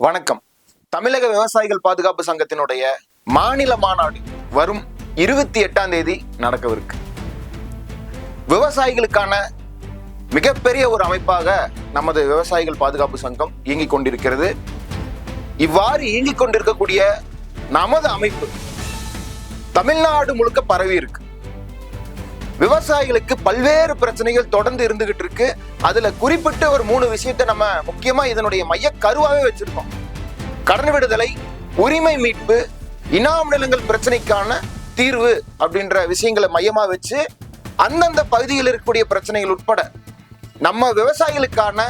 வணக்கம். தமிழக விவசாயிகள் பாதுகாப்பு சங்கத்தினுடைய மாநில மாநாடு வரும் இருபத்தி எட்டாம் தேதி நடக்கவிருக்கு. விவசாயிகளுக்கான மிகப்பெரிய ஒரு அமைப்பாக நமது விவசாயிகள் பாதுகாப்பு சங்கம் இயங்கிக் கொண்டிருக்கிறது. இவ்வாறு இயங்கிக் கொண்டிருக்கக்கூடிய நமது அமைப்பு தமிழ்நாடு முழுக்க பரவி இருக்கு விவசாயிகளுக்கு பல்வேறு பிரச்சனைகள் தொடர்ந்து இருந்துகிட்டு இருக்கு. அதுல குறிப்பிட்ட ஒரு மூணு விஷயத்தை நம்ம முக்கியமா இதனுடைய மைய கருவாவே வச்சிருக்கோம். கடன் விடுதலை உரிமை மீட்பு இனாம் நிலங்கள் பிரச்சனைக்கான தீர்வு அப்படின்ற விஷயங்களை மையமா வச்சு அந்தந்த பகுதியில் இருக்கக்கூடிய பிரச்சனைகள் உட்பட நம்ம விவசாயிகளுக்கான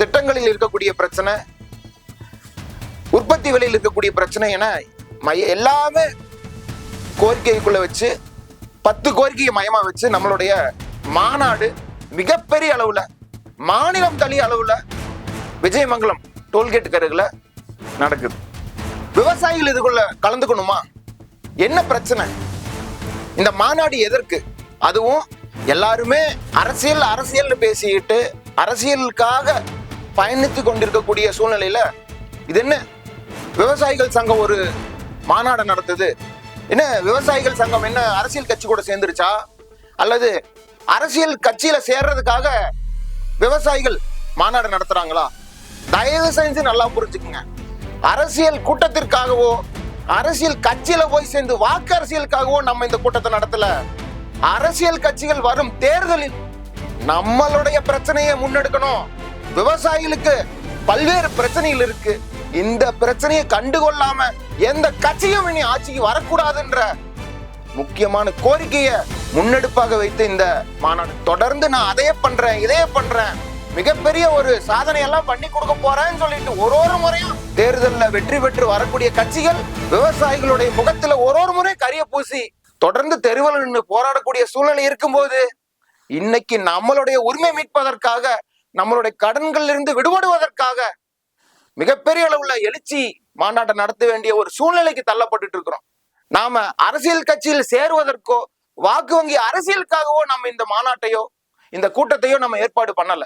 திட்டங்களில் இருக்கக்கூடிய பிரச்சனை உற்பத்தி விலையில் இருக்கக்கூடிய பிரச்சனை என மைய எல்லாமே கோரிக்கைக்குள்ள வச்சு பத்து கோரிக்கையை மையமா வச்சு நம்மளுடைய மாநாடு மிகப்பெரிய அளவுல மாநிலம் தனி அளவுல விஜயமங்கலம் டோல்கேட் கருகில் நடக்குது. விவசாயிகள் இதுக்குள்ள கலந்துக்கணுமா? என்ன பிரச்சனை? இந்த மாநாடு எதற்கு? அதுவும் எல்லாருமே அரசியல் அரசியல்னு பேசிக்கிட்டு அரசியலுக்காக பயணித்து கொண்டிருக்கக்கூடிய சூழ்நிலையில இது என்ன? விவசாயிகள் சங்கம் ஒரு மாநாடு நடத்துது. என்ன விவசாயிகள் சங்கம் என்ன அரசியல் கட்சி கூட சேர்ந்துருச்சா? அல்லது அரசியல் கட்சியில சேர்றதுக்காக விவசாயிகள் மாநாடு நடத்துறாங்களா? தயவு செஞ்சு நல்லா புரிஞ்சுக்குங்க. அரசியல் கூட்டத்திற்காகவோ அரசியல் கட்சியில போய் சேர்ந்து வாக்கு அரசியலுக்காகவோ நம்ம இந்த கூட்டத்தை நடத்தல. அரசியல் கட்சிகள் வரும் தேர்தலில் நம்மளுடைய பிரச்சனையை முன்னெடுக்கணும். விவசாயிகளுக்கு பல்வேறு பிரச்சனைகள் இருக்கு. இந்த பிரச்சனையை கண்டுகொள்ளாம எந்த கட்சியும் இனி ஆட்சிக்கு வரக்கூடாதுன்ற முக்கியமான கோரிக்கையை முன்னெடுப்பாக வைத்து இந்த மாநாடு. தொடர்ந்து நான் அதையே பண்றேன் இதையே பண்றேன். மிகப்பெரிய ஒரு சாதனையெல்லாம் பண்ணி கொடுக்க போறேன்னு சொல்லிட்டு ஒரு ஒரு முறையும் தேர்தலில் வெற்றி பெற்று வரக்கூடிய கட்சிகள் விவசாயிகளுடைய முகத்துல ஒரு ஒரு முறை கரிய பூசி தொடர்ந்து தெருவில் நின்று போராடக்கூடிய சூழ்நிலை இருக்கும்போது இன்னைக்கு நம்மளுடைய உரிமை மீட்பதற்காக நம்மளுடைய கடன்களில் இருந்து விடுபடுவதற்காக மிகப்பெரிய அளவுல எழுச்சி மாநாட்டை நடத்த வேண்டிய ஒரு சூழ்நிலைக்கு தள்ளப்பட்டுட்டு இருக்கிறோம். நாம அரசியல் கட்சியில் சேருவதற்கோ வாக்கு வங்கி அரசியலுக்காகவோ நம்ம இந்த மாநாட்டையோ இந்த கூட்டத்தையோ நம்ம ஏற்பாடு பண்ணல.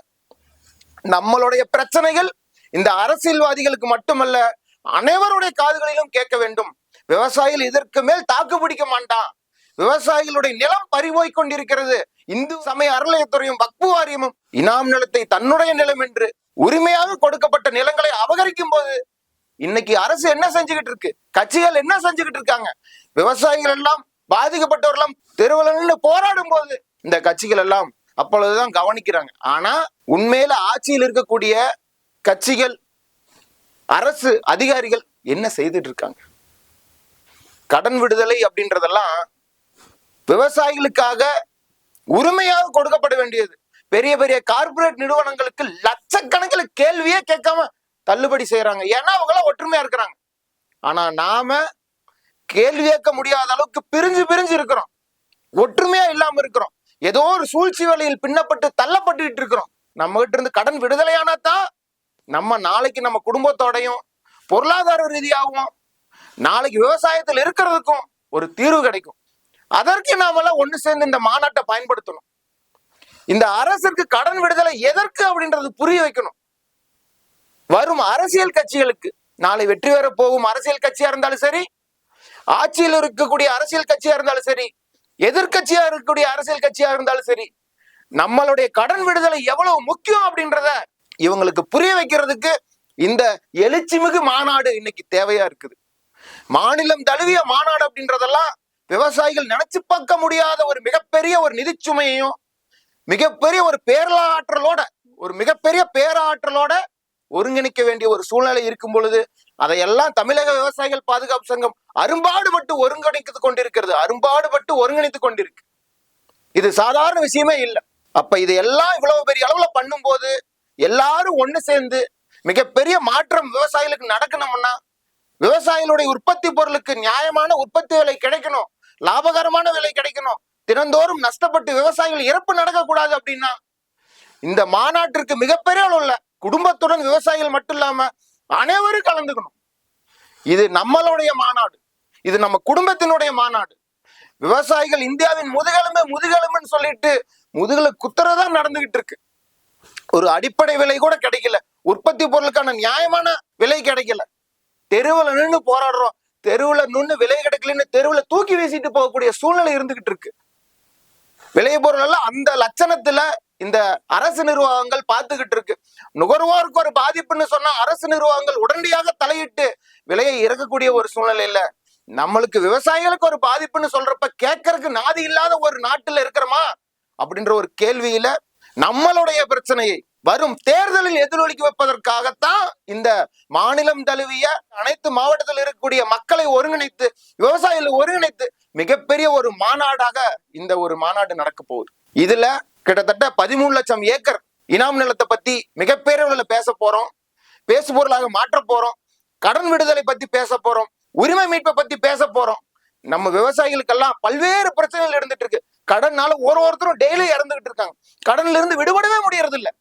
நம்மளுடைய பிரச்சனைகள் இந்த அரசியல்வாதிகளுக்கு மட்டுமல்ல அனைவருடைய காதுகளிலும் கேட்க வேண்டும். விவசாயிகள் இதற்கு மேல் தாக்கு பிடிக்க மாட்டான் விவசாயிகளுடைய நிலம் பறிபோய் கொண்டிருக்கிறது. இந்து சமய அறநிலையத்துறையும் வக்பு வாரியமும் இனாம் நிலத்தை தன்னுடைய நிலம் என்று உரிமையாக கொடுக்கப்பட்ட நிலங்களை அபகரிக்கும் போது இன்னைக்கு அரசு என்ன செஞ்சுக்கிட்டு இருக்கு? கட்சிகள் என்ன செஞ்சுக்கிட்டு இருக்காங்க? விவசாயிகள் எல்லாம் பாதிக்கப்பட்டவர்கள் தெருவலன்னு போராடும் போது இந்த கட்சிகள் எல்லாம் அப்பொழுதுதான் கவனிக்கிறாங்க. ஆனா உண்மையில ஆட்சியில் இருக்கக்கூடிய கட்சிகள் அரசு அதிகாரிகள் என்ன செய்துட்டு இருக்காங்க? கடன் விடுதலை அப்படின்றதெல்லாம் விவசாயிகளுக்காக உரிமையாக கொடுக்கப்பட வேண்டியது. பெரிய பெரிய கார்பரேட் நிறுவனங்களுக்கு லட்சக்கணக்கில் கேள்வியே கேட்காம தள்ளுபடி செய்யறாங்க ஏன்னா அவங்க எல்லாம் ஒற்றுமையா இருக்கிறாங்க. ஆனா நாம கேள்வி கேட்க முடியாத அளவுக்கு பிரிஞ்சு பிரிஞ்சு இருக்கிறோம். ஒற்றுமையா இல்லாம இருக்கிறோம். ஏதோ ஒரு சூழ்ச்சி வலையில் பின்னப்பட்டு தள்ளப்பட்டுட்டு இருக்கிறோம். நம்ம கிட்ட இருந்து கடன் விடுதலையானா தான் நம்ம நாளைக்கு நம்ம குடும்பத்தோடையும் பொருளாதார ரீதியாகவும் நாளைக்கு விவசாயத்தில் இருக்கிறதுக்கும் ஒரு தீர்வு கிடைக்கும். அதற்கு நாமெல்லாம் ஒண்ணு சேர்ந்து இந்த மாநாட்டை பயன்படுத்தணும். இந்த அரசிற்கு கடன் விடுதலை எதற்கு அப்படின்றது புரிய வைக்கணும். வரும் அரசியல் கட்சிகளுக்கு நாளை வெற்றி பெற போகும் அரசியல் கட்சியா இருந்தாலும் சரி ஆட்சியில் இருக்கக்கூடிய அரசியல் கட்சியா இருந்தாலும் சரி எதிர்க்கட்சியா இருக்கக்கூடிய அரசியல் கட்சியா இருந்தாலும் சரி நம்மளுடைய கடன் விடுதலை எவ்வளவு முக்கியம் அப்படின்றத இவங்களுக்கு புரிய வைக்கிறதுக்கு இந்த எழுச்சிமிகு மாநாடு இன்னைக்கு தேவையா இருக்குது. மாநிலம் தழுவிய மாநாடு அப்படின்றதெல்லாம் விவசாயிகள் நினைச்சு பார்க்க முடியாத ஒரு மிகப்பெரிய ஒரு நிதிச்சுமையையும் மிகப்பெரிய ஒரு பேரலாற்றலோட ஒரு மிகப்பெரிய பேராற்றலோட ஒருங்கிணைக்க வேண்டிய ஒரு சூழ்நிலை இருக்கும் பொழுது அதையெல்லாம் தமிழக விவசாயிகள் பாதுகாப்பு சங்கம் அரும்பாடுபட்டு ஒருங்கிணைத்து கொண்டிருக்கிறது அரும்பாடுபட்டு ஒருங்கிணைத்து கொண்டிருக்கு. இது சாதாரண விஷயமே இல்லை. அப்ப இது எல்லாம் இவ்வளவு பெரிய அளவுல பண்ணும்போது எல்லாரும் ஒண்ணு சேர்ந்து மிகப்பெரிய மாற்றம் விவசாயிகளுக்கு நடக்கணும்னா விவசாயிகளுடைய உற்பத்தி பொருளுக்கு நியாயமான உற்பத்தி விலை கிடைக்கணும் லாபகரமான விலை கிடைக்கணும் தினந்தோறும் நஷ்டப்பட்டு விவசாயிகள் இறப்பு நடக்கக்கூடாது அப்படின்னா இந்த மாநாட்டிற்கு மிகப்பெரிய அளவுல குடும்பத்துடன் விவசாயிகள் மட்டும் இல்லாம அனைவரும் கலந்துக்கணும். இது நம்மளுடைய மாநாடு. இது நம்ம குடும்பத்தினுடைய மாநாடு. விவசாயிகள் இந்தியாவின் முதுகெலும்பு முதுகெலும்புன்னு சொல்லிட்டு முதுகலை குத்துறதா நடந்துகிட்டு இருக்கு ஒரு அடிப்படை விலை கூட கிடைக்கல. உற்பத்தி பொருளுக்கான நியாயமான விலை கிடைக்கல. தெருவில் நின்று போராடுறோம். தெருவில் நின்று விலை கிடைக்கலன்னு தெருவில் தூக்கி வீசிட்டு போகக்கூடிய சூழ்நிலை இருந்துகிட்டு இருக்கு விளைபொருள் எல்லாம் அந்த லட்சணத்துல இந்த அரசு நிர்வாகங்கள் பார்த்துக்கிட்டு இருக்கு. நுகர்வோருக்கு ஒரு பாதிப்புன்னு சொன்னா அரசு நிர்வாகங்கள் உடனடியாக தலையிட்டு விலையை இறக்கக்கூடிய ஒரு சூழ்நிலை இல்ல. நம்மளுக்கு விவசாயிகளுக்கு ஒரு பாதிப்புன்னு சொல்றப்ப கேட்கறதுக்கு நாதி இல்லாத ஒரு நாட்டுல இருக்கிறோமா? அப்படின்ற ஒரு கேள்வியில நம்மளுடைய பிரச்சனையை வரும் தேர்தலில் எதிரொலிக்க வைப்பதற்காகத்தான் இந்த மாநிலம் தழுவிய அனைத்து மாவட்டத்தில் இருக்கக்கூடிய மக்களை ஒருங்கிணைத்து விவசாயிகளை ஒருங்கிணைத்து மிகப்பெரிய ஒரு மாநாடாக இந்த ஒரு மாநாடு நடக்க போகுது. இதுல கிட்டத்தட்ட பதிமூணு லட்சம் ஏக்கர் இனாம் நிலத்தை பத்தி மிகப்பெரிய பேச போறோம். பேசு பொருளாக மாற்ற போறோம். கடன் விடுதலை பத்தி பேச போறோம். உரிமை மீட்பை பத்தி பேச போறோம். நம்ம விவசாயிகளுக்கெல்லாம் பல்வேறு பிரச்சனைகள் இருந்துட்டு இருக்கு. கடன்னால ஒரு ஒருத்தரும் டெய்லி இறந்துகிட்டு இருக்காங்க. கடன்ல இருந்து விடுபடவே முடியறது இல்லை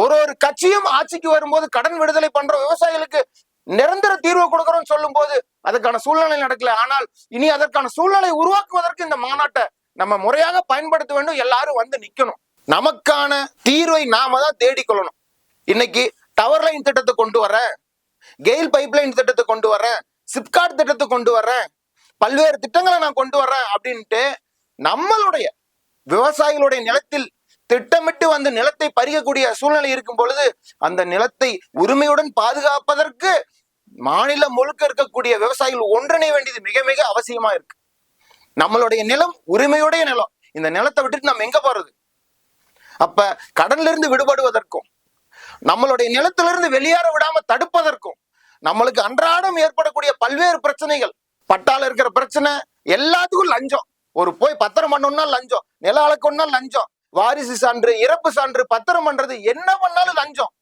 ஒரு ஒரு கட்சியும் ஆட்சிக்கு வரும்போது கடன் விடுதலை பண்ற விவசாயிகளுக்கு நிரந்தர தீர்வு கொடுக்கறோம்னு சொல்லும் போது அதுக்கான சூழ்நிலை நடக்கல. ஆனால் இனி அதற்கான சூழ்நிலை உருவாக்குவதற்கு இந்த மாநாட்டை நம்ம முறையாக பயன்படுத்த வேண்டும். எல்லாரும் வந்து நிக்கணும். நமக்கான தீர்வை நாம தான் தேடிக்கொள்ளணும். இன்னைக்கு டவர் லைன் திட்டத்தை கொண்டு வரேன். கெயில் பைப் லைன் திட்டத்தை கொண்டு வரேன். சிப்காட் திட்டத்தை கொண்டு வரேன். பல்வேறு திட்டங்களை நான் கொண்டு வர்றேன் அப்படின்ட்டு நம்மளுடைய விவசாயிகளுடைய நிலத்தில் திட்டமிட்டு அந்த நிலத்தை பறிக்கக்கூடிய சூழ்நிலை இருக்கும் பொழுது அந்த நிலத்தை உரிமையுடன் பாதுகாப்பதற்கு மாநிலம் முழுக்க இருக்கக்கூடிய விவசாயிகள் ஒன்றிணைய வேண்டியது மிக மிக அவசியமா இருக்கு. நம்மளுடைய நிலம் உரிமையுடைய நிலம். இந்த நிலத்தை விட்டுட்டு நம்ம எங்க போறது? அப்ப கடன்ல இருந்து விடுபடுவதற்கும் நம்மளுடைய நிலத்திலிருந்து வெளியேற விடாம தடுப்பதற்கும் நம்மளுக்கு அன்றாடம் ஏற்படக்கூடிய பல்வேறு பிரச்சனைகள் பட்டால இருக்கிற பிரச்சனை எல்லாத்துக்கும் லஞ்சம். ஒரு போய் பத்திரம் பண்ணணும்னா லஞ்சம் நில அளக்கணும்னா லஞ்சம். வாரிசு சான்று இறப்பு சான்று பத்திரம் பண்றது என்ன பண்ணாலும் லஞ்சம்.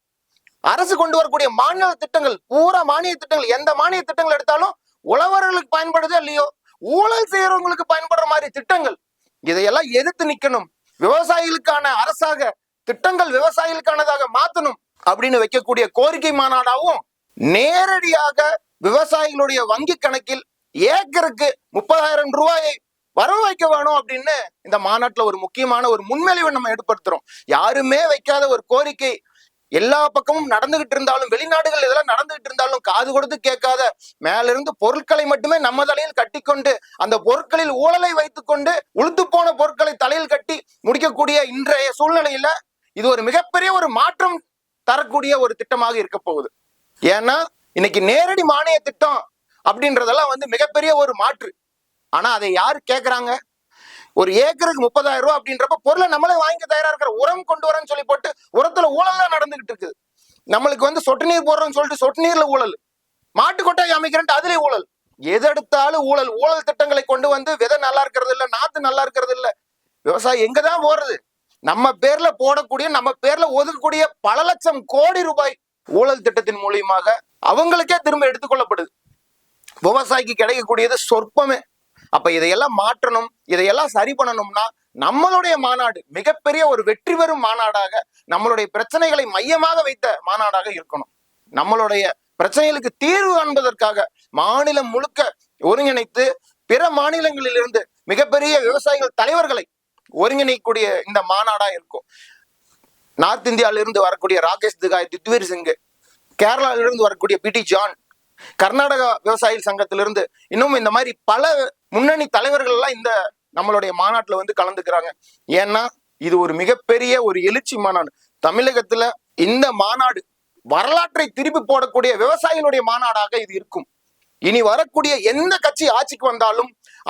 அரசு கொண்டு வரக்கூடிய மாநில திட்டங்கள் பூரா மானிய திட்டங்கள் எந்த மானிய திட்டங்கள் எடுத்தாலும் உழவர்களுக்கு பயன்படுதோ இல்லையோ ஊழல் செய்யறவங்களுக்கு பயன்படுற மாதிரி திட்டங்கள். இதையெல்லாம் எதிர்த்து நிக்கணும். விவசாயிகளுக்கான அரசாக திட்டங்கள் விவசாயிகளுக்கானதாக மாத்தணும் அப்படின்னு வைக்கக்கூடிய கோரிக்கை மாநாடாகவும் நேரடியாக விவசாயிகளுடைய வங்கி கணக்கில் ஏக்கருக்கு முப்பதாயிரம் ரூபாயை வரவு வைக்க வேணும் அப்படின்னு இந்த மாநாட்டில் ஒரு முக்கியமான ஒரு முன்மொழிவை நம்ம ஏற்படுத்துறோம். யாருமே வைக்காத ஒரு கோரிக்கை. எல்லா பக்கமும் நடந்துகிட்டு இருந்தாலும் வெளிநாடுகள் இதெல்லாம் நடந்துகிட்டு இருந்தாலும் காது கொடுத்து கேட்காத மேலிருந்து பொருட்களை மட்டுமே நம்ம தலையில் கட்டிக்கொண்டு அந்த பொருட்களில் ஊழலை வைத்துக்கொண்டு உளுத்து போன பொருட்களை தலையில் கட்டி முடிக்கக்கூடிய இன்றைய சூழ்நிலையில இது ஒரு மிகப்பெரிய ஒரு மாற்றம் தரக்கூடிய ஒரு திட்டமாக இருக்க போகுது. ஏன்னா இன்னைக்கு நேரடி மானிய திட்டம் அப்படின்றதெல்லாம் வந்து மிகப்பெரிய ஒரு மாற்று. ஆனா அதை யாரு கேட்கறாங்க ஒரு ஏக்கருக்கு முப்பதாயிரம் ரூபாய் அப்படின்றப்ப பொருளை நம்மளே வாங்கி தயாரா இருக்கிற உரம் கொண்டு வரேன்னு சொல்லி போட்டு உரத்துல ஊழல் தான் நடந்துகிட்டு இருக்குது. நம்மளுக்கு வந்து சொட்டு நீர் போடுறோம்னு சொல்லிட்டு சொட்டு நீர்ல ஊழல். மாட்டு கொட்டாய் அமைக்கிறேன்ட்டு அதுலயே ஊழல். எது எடுத்தாலும் ஊழல். ஊழல் திட்டங்களை கொண்டு வந்து விதை நல்லா இருக்கிறது இல்லை நாத்து நல்லா இருக்கிறது இல்லை. விவசாயம் எங்கதான் போறது? நம்ம பேர்ல போடக்கூடிய நம்ம பேர்ல ஒதுக்கக்கூடிய பல லட்சம் கோடி ரூபாய் ஊழல் திட்டத்தின் மூலியமாக அவங்களுக்கே திரும்ப எடுத்துக்கொள்ளப்படுது விவசாயிக்கு கிடைக்கக்கூடியது சொற்பமே. அப்ப இதையெல்லாம் மாற்றணும் இதையெல்லாம் சரி பண்ணணும்னா நம்மளுடைய மாநாடு மிகப்பெரிய ஒரு வெற்றி பெறும் மாநாடாக நம்மளுடைய பிரச்சனைகளை மையமாக வைத்த மாநாடாக இருக்கணும். நம்மளுடைய பிரச்சனைகளுக்கு தீர்வு காண்பதற்காக மாநிலம் முழுக்க ஒருங்கிணைத்து பிற மாநிலங்களிலிருந்து மிகப்பெரிய விவசாயிகள் தலைவர்களை ஒருங்கிணைக்கக்கூடிய இந்த மாநாடா இருக்கும். நார்த் இந்தியாவிலிருந்து வரக்கூடிய ராகேஷ் திகாய் தித்வீர் சிங் கேரளாவிலிருந்து வரக்கூடிய வரக்கூடிய பிடி ஜான் கர்நாடகா விவசாயிகள் சங்கத்திலிருந்து இன்னும் இந்த மாதிரி பல முன்னணி தலைவர்கள் எல்லாம் இந்த நம்மளுடைய மாநாட்டுல வந்து கலந்துக்கிறாங்க. ஏன்னா இது ஒரு மிகப்பெரிய ஒரு எழுச்சி மாநாடு. தமிழகத்துல இந்த மாநாடு வரலாற்றை திருப்பி போடக்கூடிய விவசாயிகளுடைய மாநாடாக இது இருக்கும். இனி வரக்கூடிய எந்த கட்சி ஆட்சிக்கு வந்தாலும்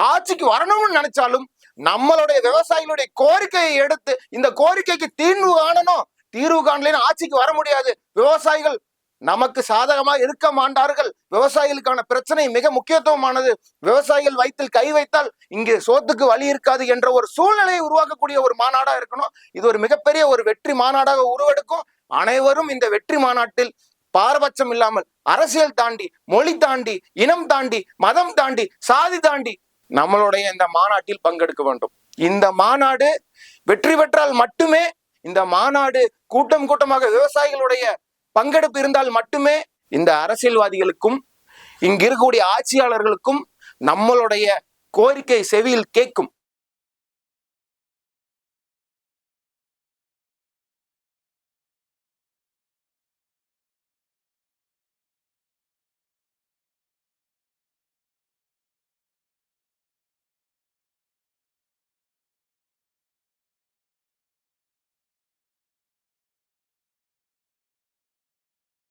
ஆட்சிக்கு வரணும்னு நினைச்சாலும் நம்மளுடைய விவசாயிகளுடைய கோரிக்கையை எடுத்து இந்த கோரிக்கைக்கு தீர்வு காணணும். தீர்வு காணலன்னு ஆட்சிக்கு வர முடியாது. விவசாயிகள் நமக்கு சாதகமா இருக்க மாட்டார்கள். விவசாயிகளுக்கான பிரச்சனை மிக முக்கியத்துவமானது. விவசாயிகள் வயிற்றில் கை வைத்தால் இங்கே சோத்துக்கு வழி இருக்காது என்ற ஒரு சூழ்நிலையை உருவாக்கக்கூடிய ஒரு மாநாடா இருக்கணும். இது ஒரு மிகப்பெரிய ஒரு வெற்றி மாநாடாக உருவெடுக்கும். அனைவரும் இந்த வெற்றி மாநாட்டில் பாரபட்சம் இல்லாமல் அரசியல் தாண்டி மொழி தாண்டி இனம் தாண்டி மதம் தாண்டி சாதி தாண்டி நம்மளுடைய இந்த மாநாட்டில் பங்கெடுக்க வேண்டும். இந்த மாநாடு வெற்றி பெற்றால் மட்டுமே இந்த மாநாடு கூட்டம் கூட்டமாக விவசாயிகளுடைய பங்கெடுப்பு இருந்தால் மட்டுமே இந்த அரசியல்வாதிகளுக்கும் இங்கு இருக்கக்கூடிய ஆட்சியாளர்களுக்கும் நம்மளுடைய கோரிக்கை செவியில் கேட்கும்.